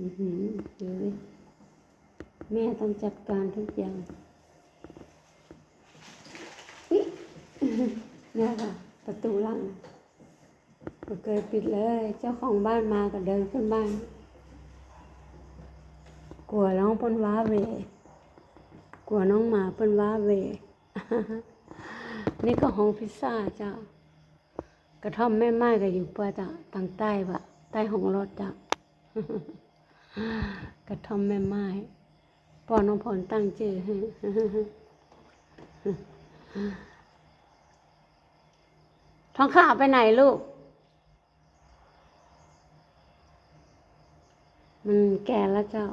อือหือดูดิแม่ต้องจัดการทุกอย่างเนี่ยค่ะ ประตูหลังก็เคยปิดเลย เจ้าของบ้านมาก็เดินขึ้นบ้าน กลัวน้องเพิ่นว้าเว กลัวน้องหมาเพิ่นว้าเว นี่ก็ห้องพิซซ่าเจ้า กระท่อมแม่ไม้ก็อยู่ป่ะจ้ะทางใต้ปะใต้ห้องรถจ้ะ กระท่อมแม่ไม้ปอน้องพรตั้งชื่อให้ท้องข้าวไปไหนลูก มันแก่แล้วเจ้า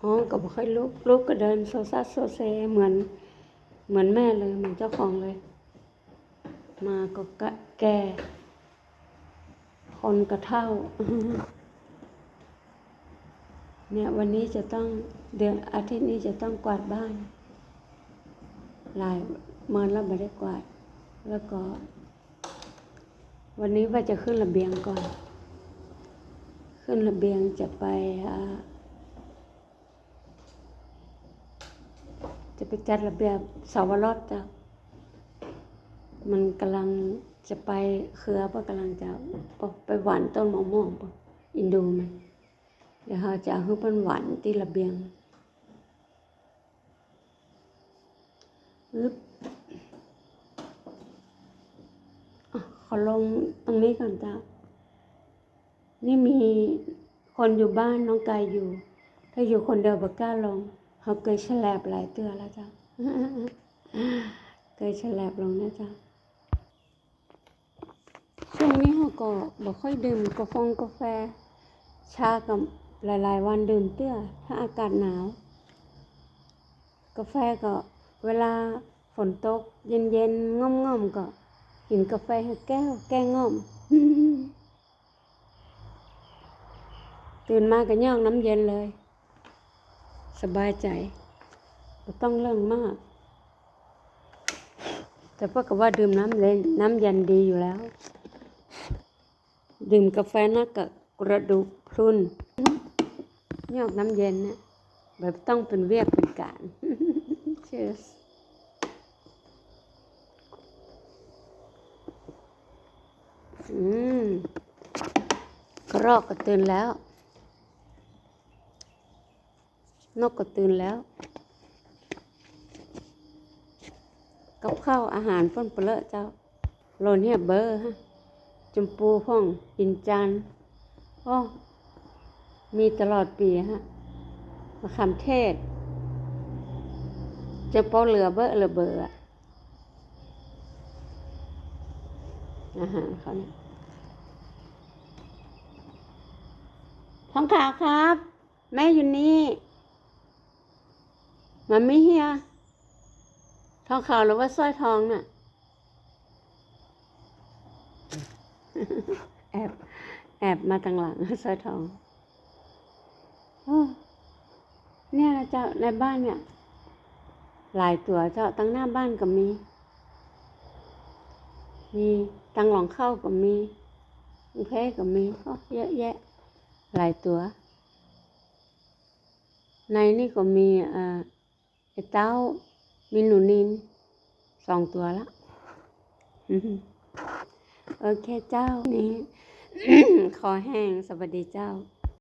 ห้องก็บ่ค่อยลุกลุกก็เดินโซซัสโซเซเหมือน เหมือนแม่เลย เหมือนเจ้าของเลย มาก็แก่คนก็เท่า เนี่ยวันนี้จะต้องเดือนอาทิตย์นี้จะต้องกวาดบ้านหลายเมินแล้วไม่ได้กวาด แล้วก็ วันนี้ว่าจะขึ้นระเบียงก่อน ขึ้นระเบียงจะไปจะไปจัดระเบียบเสาวรสจ้ะมันกำลังจะไปเครือปะกำลังจะไปหวานต้นมะม่วงปอินดูมัน เดี๋ยวเขาจะเอาให้เป็นหวานที่ระเบียงอึ๊บขอลงตรงนี้ก่อนจ้านี่มีคนอยู่บ้านน้องกายอยู่ ถ้าอยู่คนเดียวบักล้าลงเขาเคยแฉลบหลายเตือแล้วจ้าเคยแฉลบลงนะจ้าช่วงนี้เขาก็บ่ค่อยดื่มกาแฟกาแฟ ชากับ หลายๆ วันดื่มเตื้อ ถ้าอากาศหนาว กาแฟก็เวลาฝนตก เย็นๆง่อมๆก็กินกาแฟให้แก้ว แก้ง่อม ตื่นมาก็ย่องน้ำเย็นเลย สบายใจไม่ต้องเรื่องมาก แต่พวกก็ว่าดื่มน้ำเย็นน้ำเย็นดีอยู่แล้ว ดื่มกาแฟนักกับกระดูกพรุน ยอกน้ำเย็นนะแบบต้องเป็นเวียกเป็นการ Cheers อืมกระรอกก็ตื่นแล้ว นกก็ตื่นแล้ว กับข้าวอาหารพ่นเปลอะเจ้าโลนเฮียเบอร์ฮะ จมปูพ่องอินจันทร์โอ้ มีตลอดปีฮะมะขามเทศ จะเปาเหลือเบอร์เหลือเบอร์อะอาหารเขาเนี่ยท้องขาวครับ แม่อยู่นี่มันไม่เฮียทองขาวหรือว่าสร้อยทองน่ะ แอบ แอบมาทางหลังสร้อยทอง เนี่ยนะเจ้าในบ้านเนี่ย หลายตัวเจ้าตั้งหน้าบ้านก็มี มีตั้งหลังเข้าก็มีตังเพก็มีโอ้เยอะแยะ หลายตัว ในนี่ก็มีเอ่อไอ้เต้ามีหนูนินสองตัวละอือหือโอเคเจ้านี่ขอแห้งสวัสดีเจ้า